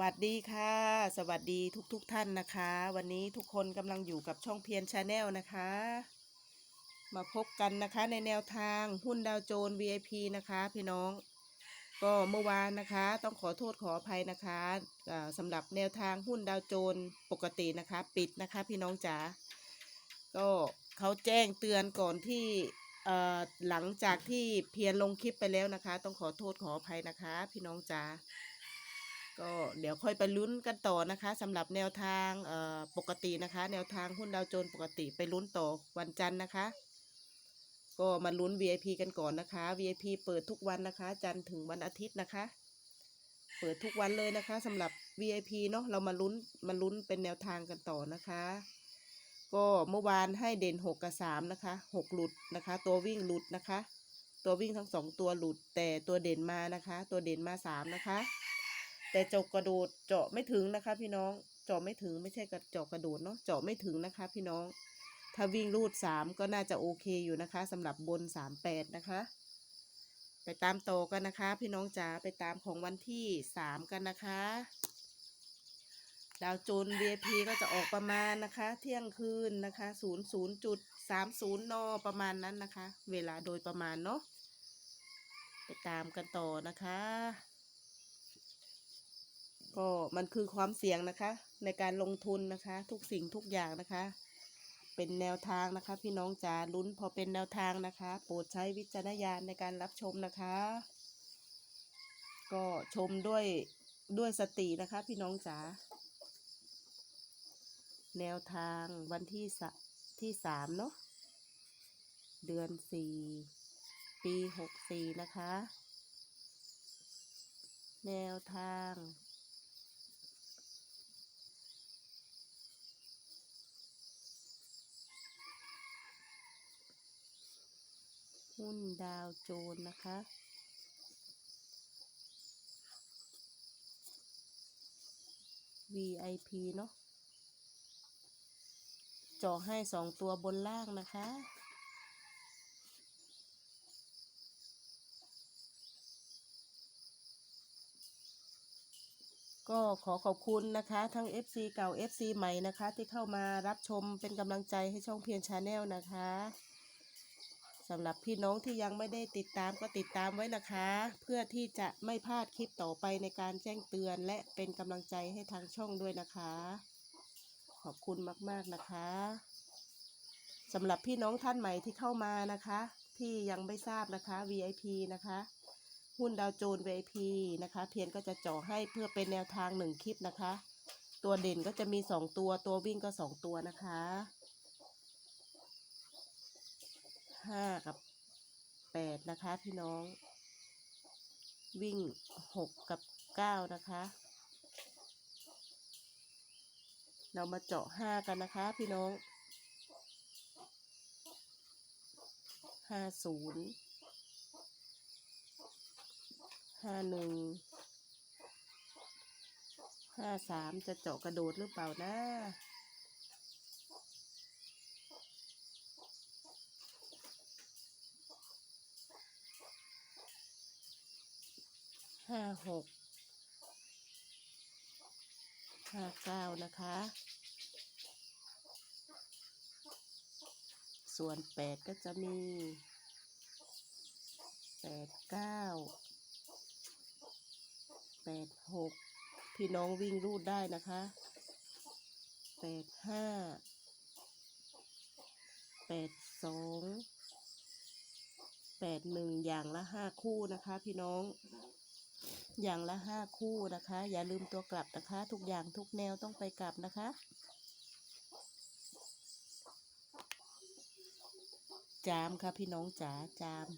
วัสดีค่ะ สวัสดีทุกๆทท่านนะคะ วันนี้ทุกคนกำลังอยู่กับช่องเพียรชาแนลนะคะ มาพบกันนะคะในแนวทางหุ้นดาวโจน VIP นะคะพี่น้อง ก็เมื่อวานนะคะ ต้องขอโทษขออภัยนะคะสำหรับแนวทางหุ้นดาวโจนปกตินะคะ ปิดนะคะพี่น้องจ๋าก็เขาแจ้งเตือนก่อนที่หลังจากที่เพียรลงคลิปไปแล้วนะคะ ต้องขอโทษขออภัยนะคะ พี่น้องจ๋า ก็เดี๋ยวค่อยไปลุ้นกันต่อนะคะสำหรับแนวทางปกตินะคะ แนวทางหุ้นดาวโจนปกติไปลุ้นต่อวันจันทร์นะคะ ก็มาลุ้น VIP กันก่อนนะคะ VIP เปิดทุกวันนะคะ จันทร์ถึงวันอาทิตย์นะคะ เปิดทุกวันเลยนะคะสำหรับ VIP เนาะเรามาลุ้นมาลุ้นเป็นแนวทางกันต่อนะคะ ก็เมื่อวานให้เด่น 6 กับ 3 นะคะ 6 หลุดนะคะ ตัววิ่งหลุดนะคะ ตัววิ่งทั้งสองตัวหลุดแต่ตัวเด่นมานะคะ ตัวเด่นมา 3 นะคะ แต่เจาะกระโดดเจาะไม่ถึงนะคะ พี่น้องเจาะไม่ถึงไม่ใช่กระเจาะกระโดดเนาะเจาะไม่ถึงนะคะ พี่น้อง ถ้าวิ่งรูดสามก็น่าจะโอเคอยู่นะคะสำหรับบนสามแปดนะคะ ไปตามโตกันนะคะ พี่น้องจ๋าไปตามของวันที่สามกันนะคะดาวโจน VIP ก็จะออกประมาณนะคะ เที่ยงคืนนะคะศูนย์ศูนย์จุดสามศูนย์นประมาณนั้นนะคะ เวลาโดยประมาณเนาะ ไปตามกันต่อนะคะ ก็มันคือความเสี่ยงนะคะ ในการลงทุนนะคะ ทุกสิ่งทุกอย่างนะคะ เป็นแนวทางนะคะ พี่น้องจ๋าลุ้นพอเป็นแนวทางนะคะ โปรดใช้วิจารณญาณในการรับชมนะคะ ก็ชมด้วยด้วยสตินะคะ พี่น้องจ๋าแนวทางวันที่สที่สามเนาะเดือนสี่ปีหกสี่นะคะ แนวทาง หุ้นดาวโจนนะคะ VIP เนาะจาะให้สองตัวบนล่างนะคะ ก็ขอขอบคุณนะคะ ทั้ง FC เก่า FC ใหม่นะคะ ที่เข้ามารับชมเป็นกำลังใจให้ช่องเพียรชาแนลนะคะ สำหรับพี่น้องที่ยังไม่ได้ติดตามก็ติดตามไว้นะคะ เพื่อที่จะไม่พลาดคลิปต่อไปในการแจ้งเตือน และเป็นกำลังใจให้ทางช่องด้วยนะคะ ขอบคุณมากๆนะคะสำหรับพี่น้องท่านใหม่ที่เข้ามานะคะ ที่ยังไม่ทราบนะคะ VIP นะคะ หุ้นดาวโจนส์ VIP นะคะ เพียรก็จะเจ่อให้เพื่อเป็นแนวทางหนึ่งคลิปนะคะ ตัวเด่นก็จะมีสองตัวตัววิ่งก็สองตัวนะคะ ห้ากับแปดนะคะพี่น้อง วิ่งหกกับเก้านะคะ เรามาเจาะห้ากันนะคะพี่น้องห้าศูนย์ห้าหนึ่งห้าสามจะเจาะกระโดดหรือเปล่านะ ห้าหกห้าเก้านะคะ ส่วนแปดก็จะมีแปดเก้าแปดหกพี่น้องวิ่งรูดได้นะคะแปดห้าแปดสองแปดหนึ่งอย่างละห้าคู่นะคะพี่น้อง อย่างละห้าคู่นะคะ อย่าลืมตัวกลับนะคะ ทุกอย่างทุกแนวต้องไปกลับนะคะ จามค่ะพี่น้องจ๋าจาม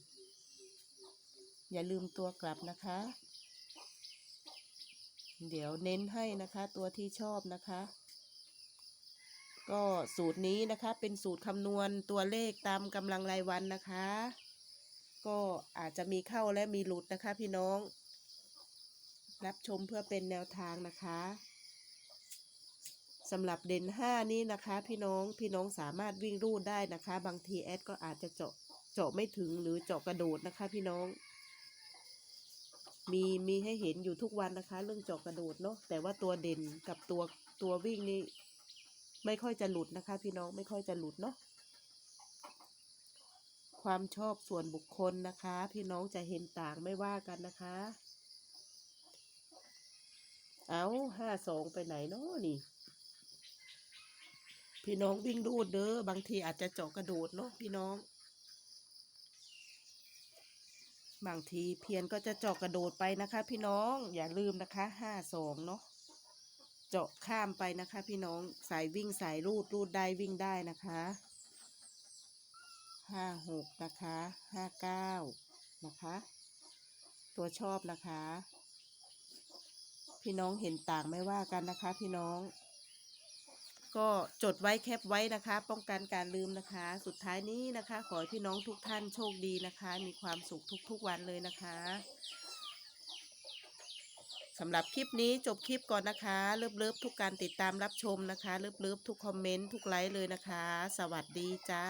อย่าลืมตัวกลับนะคะ เดี๋ยวเน้นให้นะคะตัวที่ชอบนะคะก็สูตรนี้นะคะเป็นสูตรคำนวณตัวเลขตามกำลังรายวันนะคะ ก็อาจจะมีเข้าและมีหลุดนะคะพี่น้อง รับชมเพื่อเป็นแนวทางนะคะสำหรับเด่นห้านี้นะคะ พี่น้องพี่น้องสามารถวิ่งรูดได้นะคะ บางทีแอดก็อาจจะเจาะเจาะไม่ถึงหรือเจาะกระโดดนะคะ พี่น้อง มีมีให้เห็นอยู่ทุกวันนะคะ เรื่องเจาะกระโดดเนาะแต่ว่าตัวเด่นกับตัวตัววิ่งนี่ไม่ค่อยจะหลุดนะคะ พี่น้องไม่ค่อยจะหลุดเนาะความชอบส่วนบุคคลนะคะ พี่น้องจะเห็นต่างไม่ว่ากันนะคะ เอาห้าสองไปไหนเนาะนี่ พี่น้องวิ่งดูดเด้อบางทีอาจจะเจาะกระโดดเนาะพี่น้อง บางทีเพียนก็จะเจาะกระโดดไปนะคะ พี่น้องอย่าลืมนะคะห้าสองเนาะเจาะข้ามไปนะคะ พี่น้องสายวิ่งสายรูดรูดได้วิ่งได้นะคะห้าหกนะคะห้าเก้านะคะ ตัวชอบนะคะ พี่น้องเห็นต่างไม่ว่ากันนะคะ พี่น้อง ก็จดไว้แคปไว้นะคะ ป้องกันการลืมนะคะ สุดท้ายนี้นะคะ ขอให้พี่น้องทุกท่านโชคดีนะคะ มีความสุขทุกๆวันเลยนะคะสำหรับคลิปนี้จบคลิปก่อนนะคะ เลิฟเลิฟทุกการติดตามรับชมนะคะ เลิฟเลิฟทุกคอมเมนต์ทุกไลค์เลยนะคะ สวัสดีจ้า